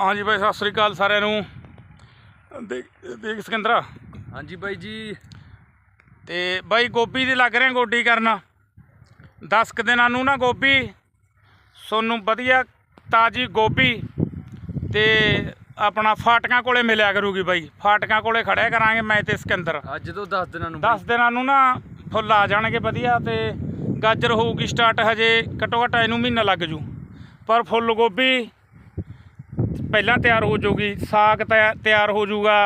ਹਾਂਜੀ ਬਾਈ ਸਤਿ ਸ੍ਰੀ ਅਕਾਲ ਸਾਰਿਆਂ ਨੂੰ। ਦੇਖ ਦੇਖ ਸਿਕੰਦਰਾ। ਹਾਂਜੀ ਬਾਈ ਜੀ। ਤੇ ਬਾਈ ਗੋਭੀ ਦੀ ਲੱਗ ਰਿਹਾ ਗੋਡੀ ਕਰਨ। 10 ਕੁ ਦਿਨਾਂ ਨੂੰ ਨਾ ਗੋਭੀ। ਸੋਨੂੰ ਵਧੀਆ ਤਾਜੀ ਗੋਭੀ। ਤੇ ਆਪਣਾ ਫਾਟਕਾਂ ਕੋਲੇ ਮਿਲਿਆ ਕਰੂਗੀ ਬਾਈ। ਫਾਟਕਾਂ ਕੋਲੇ ਖੜਿਆ ਕਰਾਂਗੇ ਮੈਂ ਤੇ ਸਿਕੰਦਰ। ਅੱਜ ਤੋਂ 10 ਦਿਨਾਂ ਨੂੰ 10 ਦਿਨਾਂ ਨੂੰ ਨਾ ਫੁੱਲ ਆ ਜਾਣਗੇ ਵਧੀਆ ਤੇ ਗਾਜਰ ਹੋਊਗੀ ਸਟਾਰਟ ਹਜੇ। ਘੱਟੋ ਘੱਟ ਇਹਨੂੰ ਮਹੀਨਾ ਲੱਗ ਜੂ। ਪਰ ਫੁੱਲ ਗੋਭੀ ਪਹਿਲਾਂ ਤਿਆਰ ਹੋ ਜਾਊਗੀ ਸਾਗ ਤਿਆ- ਤਿਆਰ ਹੋ ਜਾਊਗਾ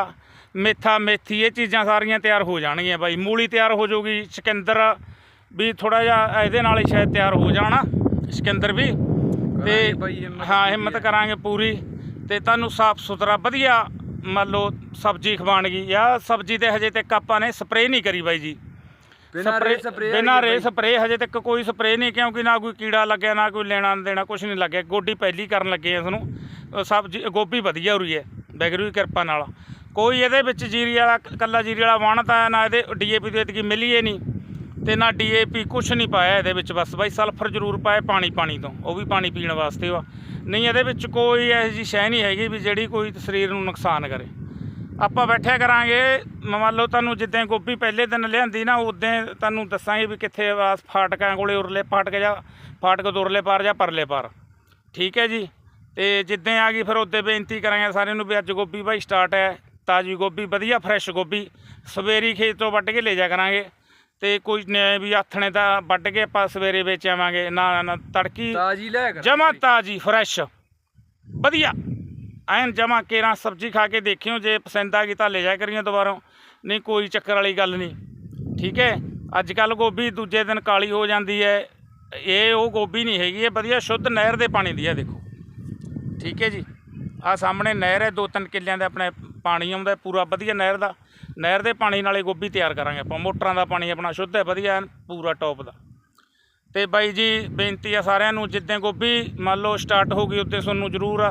ਮੇਥਾ ਮੇਥੀ ਇਹ ਚੀਜ਼ਾਂ ਸਾਰੀਆਂ ਤਿਆਰ ਹੋ ਜਾਣਗੀਆਂ ਬਾਈ। ਮੂਲੀ ਤਿਆਰ ਹੋ ਜਾਊਗੀ ਸਿਕੰਦਰ ਵੀ ਥੋੜਾ ਜਿਹਾ ਇਹਦੇ ਨਾਲ ਹੀ ਸ਼ਾਇਦ ਤਿਆਰ ਹੋ ਜਾਣਾ ਸਿਕੰਦਰ ਵੀ। ਤੇ ਹਾਂ ਹਿੰਮਤ। ਕਰਾਂਗੇ ਪੂਰੀ। ਤੇ ਤੁਹਾਨੂੰ ਸਾਫ਼ ਸੁਥਰਾ ਵਧੀਆ ਮੰਨ ਲਓ ਸਬਜ਼ੀ ਖਵਾਣਗੀ ਆ ਸਬਜ਼ੀ ਤੇ ਹਜੇ ਤੱਕ ਆਪਾਂ ਨੇ ਸਪਰੇਅ ਨਹੀਂ ਕਰੀ ਬਾਈ ਜੀ। ਬਿਨਾਂ ਰੇ ਸਪਰੇ ਬਿਨਾਂ ਰੇ ਸਪਰੇ ਹਜੇ ਤੱਕ ਕੋਈ ਸਪਰੇ ਨਹੀਂ ਕਿਉਂਕਿ ਨਾ ਕੋਈ ਕੀੜਾ ਲੱਗਿਆ ਨਾ ਕੋਈ ਲੈਣਾ ਦੇਣਾ ਕੁਝ ਨਹੀਂ ਲੱਗਿਆ। ਗੋਡੀ ਪਹਿਲੀ ਕਰਨ ਲੱਗੇ ਆ ਇਸ ਨੂੰ ਸਬਜ਼ੀ ਗੋਭੀ ਵਧੀਆ ਹੋ ਹੈ ਵੈਗਰੂ ਦੀ ਕਿਰਪਾ ਨਾਲ। ਕੋਈ ਇਹਦੇ ਵਿੱਚ ਜੀਰੀ ਵਾਲਾ, ਕੱਲਾ ਜੀਰੀ ਵਾਲਾ ਵਾਣ ਤਾਂ ਨਾ ਇਹਦੇ ਡੀਏਪੀ ਦੇ ਇਤਕੀ ਮਿਲੀ ਹੀ ਨਹੀਂ, ਤੇ ਨਾ ਡੀਏਪੀ ਕੁਛ ਨਹੀਂ ਪਾਇਆ ਇਹਦੇ ਵਿੱਚ ਬਸ। ਬਾਈ ਸਲਫਰ ਜ਼ਰੂਰ ਪਾਇਆ ਪਾਣੀ ਪਾਣੀ ਤੋਂ, ਉਹ ਵੀ ਪਾਣੀ ਪੀਣ ਵਾਸਤੇ ਵਾ। ਨਹੀਂ, ਇਹਦੇ ਵਿੱਚ ਕੋਈ ਇਹੋ ਜਿਹੀ ਸ਼ੈ ਨਹੀਂ ਹੈਗੀ ਵੀ ਜਿਹੜੀ ਕੋਈ ਸਰੀਰ ਨੂੰ ਨੁਕਸਾਨ ਕਰੇ। ਆਪਾਂ ਬੈਠਿਆ ਕਰਾਂਗੇ ਮੰਨ ਲਓ ਤੁਹਾਨੂੰ ਜਿੱਦਾਂ ਗੋਭੀ ਪਹਿਲੇ ਦਿਨ ਲਿਆਂਦੀ ਨਾ, ਉਦੋਂ ਤੁਹਾਨੂੰ ਦੱਸਾਂਗੇ ਵੀ ਕਿੱਥੇ ਆਸ ਫਾਟਕਾਂ ਕੋਲੇ ਉਰਲੇ ਫਾਟਕ ਜਾਂ, ਫਾਟਕ ਤੋਂ ਉਰਲੇ ਪਾਰ ਜਾਂ ਪਰਲੇ ਪਾਰ। ਠੀਕ ਹੈ ਜੀ? ਤੇ ਜਿੱਦਾਂ ਆ ਗਈ ਫਿਰ ਉੱਤੇ ਬੇਨਤੀ ਕਰਾਂਗੇ ਸਾਰਿਆਂ ਨੂੰ ਵੀ ਅੱਜ ਗੋਭੀ ਭਾਈ ਸਟਾਰਟ ਹੈ ਤਾਜੀ ਗੋਭੀ ਵਧੀਆ ਫਰੈਸ਼ ਗੋਭੀ। ਸਵੇਰੀ ਖੇਤ ਤੋਂ ਵੱਢ ਕੇ ਲੈ ਜਾ ਕਰਾਂਗੇ। ਤੇ ਕੋਈ ਵੀ ਆਥਣੇ ਦਾ ਵੱਢ ਕੇ ਆਪਾਂ ਸਵੇਰੇ ਵੇਚ ਆਵਾਂਗੇ। ਨਾ ਨਾ ਤੜਕੀ ਤਾਜੀ ਲੈ ਕਰ ਜਮਾ ਤਾਜੀ ਫਰੈਸ਼ ਵਧੀਆ। ਐਨ ਜਮਾ ਕੇਰਾ ਸਬਜ਼ੀ ਖਾ ਕੇ ਦੇਖਿਓ ਜੇ ਪਸੰਦ ਆ ਗਈ ਤਾਂ ਲੈ ਜਾ ਕਰੀਓ ਦੁਬਾਰਾ। ਨਹੀਂ ਕੋਈ ਚੱਕਰ ਵਾਲੀ ਗੱਲ ਨਹੀਂ। ਠੀਕ ਹੈ? ਅੱਜ ਕੱਲ ਗੋਭੀ ਦੂਜੇ ਦਿਨ ਕਾਲੀ ਹੋ ਜਾਂਦੀ ਹੈ। ਇਹ ਉਹ ਗੋਭੀ ਨਹੀਂ ਹੈਗੀ ਇਹ ਵਧੀਆ ਸ਼ੁੱਧ ਨਹਿਰ ਦੇ ਪਾਣੀ ਦੀ ਹੈ ਦੇਖੋ। ਠੀਕ ਹੈ ਜੀ। ਆ ਸਾਹਮਣੇ ਨਹਿਰ ਹੈ, ਦੋ ਤਿੰਨ ਕਿੱਲਿਆਂ ਦੇ ਆਪਣੇ ਪਾਣੀ ਆਉਂਦਾ ਪੂਰਾ ਵਧੀਆ ਨਹਿਰ ਦਾ। ਨਹਿਰ ਦੇ ਪਾਣੀ ਨਾਲੇ ਗੋਭੀ ਤਿਆਰ ਕਰਾਂਗੇ ਆਪਾਂ। ਮੋਟਰਾਂ ਦਾ ਪਾਣੀ ਆਪਣਾ ਸ਼ੁੱਧ ਹੈ, ਵਧੀਆ ਐਨ ਪੂਰਾ ਟੌਪ ਦਾ। ਤੇ ਬਾਈ ਜੀ, ਬੇਨਤੀ ਆ ਸਾਰਿਆਂ ਨੂੰ, ਜਿੱਦਾਂ ਗੋਭੀ ਮੰਨ ਲਓ ਸਟਾਰਟ ਹੋ ਗਈ ਉੱਤੇ ਤੁਹਾਨੂੰ ਜ਼ਰੂਰ ਆ।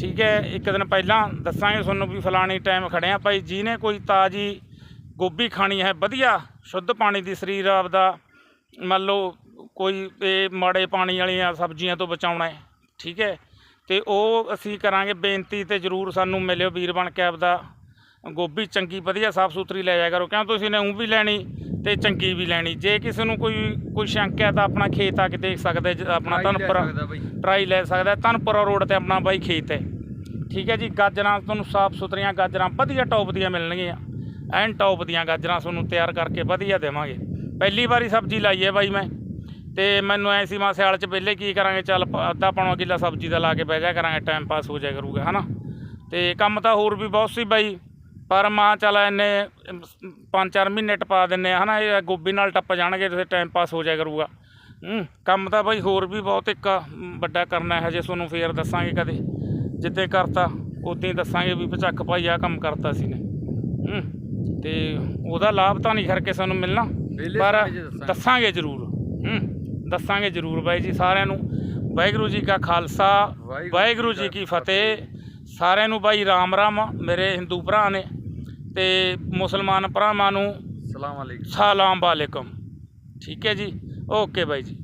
ਠੀਕ ਹੈ, ਇੱਕ ਦਿਨ ਪਹਿਲਾਂ ਦੱਸਾਂਗੇ ਤੁਹਾਨੂੰ ਵੀ ਫਲਾਣੀ ਟਾਈਮ ਖੜਿਆ ਭਾਈ। ਜਿਹਨੇ ਕੋਈ ਤਾਜੀ ਗੋਭੀ ਖਾਣੀ ਹੈ, ਵਧੀਆ, ਸ਼ੁੱਧ ਪਾਣੀ ਦੀ ਸਰੀਰ ਆਪਦਾ, ਮੰਨ ਲਓ ਕੋਈ ਇਹ ਮਾੜੇ ਪਾਣੀ ਵਾਲੀਆਂ ਸਬਜ਼ੀਆਂ ਤੋਂ ਬਚਾਉਣਾ ਹੈ। ਠੀਕ ਹੈ ਤੇ ਉਹ ਅਸੀਂ ਕਰਾਂਗੇ ਬੇਨਤੀ ਤੇ ਜ਼ਰੂਰ ਸਾਨੂੰ ਮਿਲਿਓ ਵੀਰ ਬਣ ਕੇ ਆਪਦਾ। ਗੋਭੀ ਚੰਗੀ ਵਧੀਆ ਸਾਫ਼ ਸੁਥਰੀ ਲੈ ਜਾਇਆ ਕਰੋ। ਕਿਉਂ ਤੁਸੀਂ ਨੇ ਉਹ ਵੀ ਲੈਣੀ ਤੇ ਚੰਗੀ ਵੀ ਲੈਣੀ। ਜੇ ਕਿਸੇ ਨੂੰ ਕੋਈ ਕੋਈ ਸ਼ੰਕ ਹੈ ਤਾਂ ਆਪਣਾ ਖੇਤ ਆ ਕੇ ਦੇਖ ਸਕਦਾ ਆਪਣਾ ਬਾਈ। ਟਰਾਈ ਲੈ ਸਕਦਾ। ਧਨਪੁਰਾ ਰੋਡ ਤੇ ਆਪਣਾ ਬਾਈ ਖੇਤ ਹੈ। ਠੀਕ ਹੈ ਜੀ ਗਾਜਰਾਂ ਤੁਹਾਨੂੰ ਸਾਫ਼ ਸੁਥਰੀਆਂ ਗਾਜਰਾਂ ਵਧੀਆ ਟੌਪ ਦੀਆਂ ਮਿਲਣਗੀਆਂ। ਐਨ ਟੌਪ ਦੀਆਂ ਗਾਜਰਾਂ ਤੁਹਾਨੂੰ ਤਿਆਰ ਕਰਕੇ ਵਧੀਆ ਦੇਵਾਂਗੇ। ਪਹਿਲੀ ਵਾਰੀ ਸਬਜ਼ੀ ਲਾਈ ਹੈ ਬਾਈ ਮੈਂ। ਤੇ ਮੈਨੂੰ ਐ ਸੀ ਮਾ ਸਿਆਲ ਚ ਪਹਿਲੇ ਕੀ ਕਰਾਂਗੇ? ਚੱਲ ਅੱਧਾ ਪੌਣਾ ਕਿੱਲਾ ਸਬਜ਼ੀ ਦਾ ਲਾ ਕੇ ਬਹਿ ਜਾ ਕਰਾਂਗੇ ਟਾਈਮ ਪਾਸ ਹੋ ਜਾਇਆ ਕਰੂਗਾ ਹਨਾ? ਤੇ ਕੰਮ ਤਾਂ ਹੋਰ ਵੀ ਬਹੁਤ ਸੀ ਬਾਈ ਪਰ ਮਾਂ ਚੱਲ ਇੰਨੇ 5-4 ਮਹੀਨੇ ਟਪਾ ਦਿੰਨੇ ਹਨਾ? ਇਹ ਗੋਭੀ ਨਾਲ ਟੱਪ ਜਾਣਗੇ ਤੇ ਟਾਈਮ ਪਾਸ ਹੋ ਜਾਇਆ ਕਰੂਗਾ। ਹੂੰ ਕੰਮ ਤਾਂ ਬਾਈ ਹੋਰ ਵੀ ਬਹੁਤ ਇੱਕ ਵੱਡਾ ਕਰਨਾ ਹੈ ਹਜੇ ਤੁਹਾਨੂੰ ਫੇਰ ਦੱਸਾਂਗੇ ਕਦੇ। ਜਿੱਤੇ ਕਰਤਾ ਉਦੋਂ ਹੀ ਦੱਸਾਂਗੇ ਵੀ ਭਚੱਕ ਭਾਈ ਆ ਕੰਮ ਕਰਤਾ ਸੀ ਨੇ ਹੂੰ ਤੇ ਉਹਦਾ ਲਾਭ ਤਾਂ ਨਹੀਂ ਖਰ ਕੇ ਸਾਨੂੰ ਮਿਲਣਾ ਪਰ। ਦੱਸਾਂਗੇ ਜ਼ਰੂਰ। ਹੂੰ। ਦੱਸਾਂਗੇ ਜ਼ਰੂਰ ਬਾਈ ਜੀ ਸਾਰਿਆਂ ਨੂੰ। ਵਾਹਿਗੁਰੂ ਜੀ ਕਾ ਖਾਲਸਾ ਵਾਹਿਗੁਰੂ ਜੀ ਕੀ ਫਤਿਹ। ਸਾਰਿਆਂ ਨੂੰ ਬਾਈ ਰਾਮ ਰਾਮ ਮੇਰੇ ਹਿੰਦੂ ਭਰਾ ਨੇ ਤੇ ਮੁਸਲਮਾਨ ਭਰਾਵਾਂ ਨੂੰ ਸਲਾਮ ਅਲੈਕੁਮ। ਸਲਾਮ ਵਾਲੇਕਮ। ਠੀਕ ਹੈ ਜੀ? ਓਕੇ ਬਾਈ ਜੀ।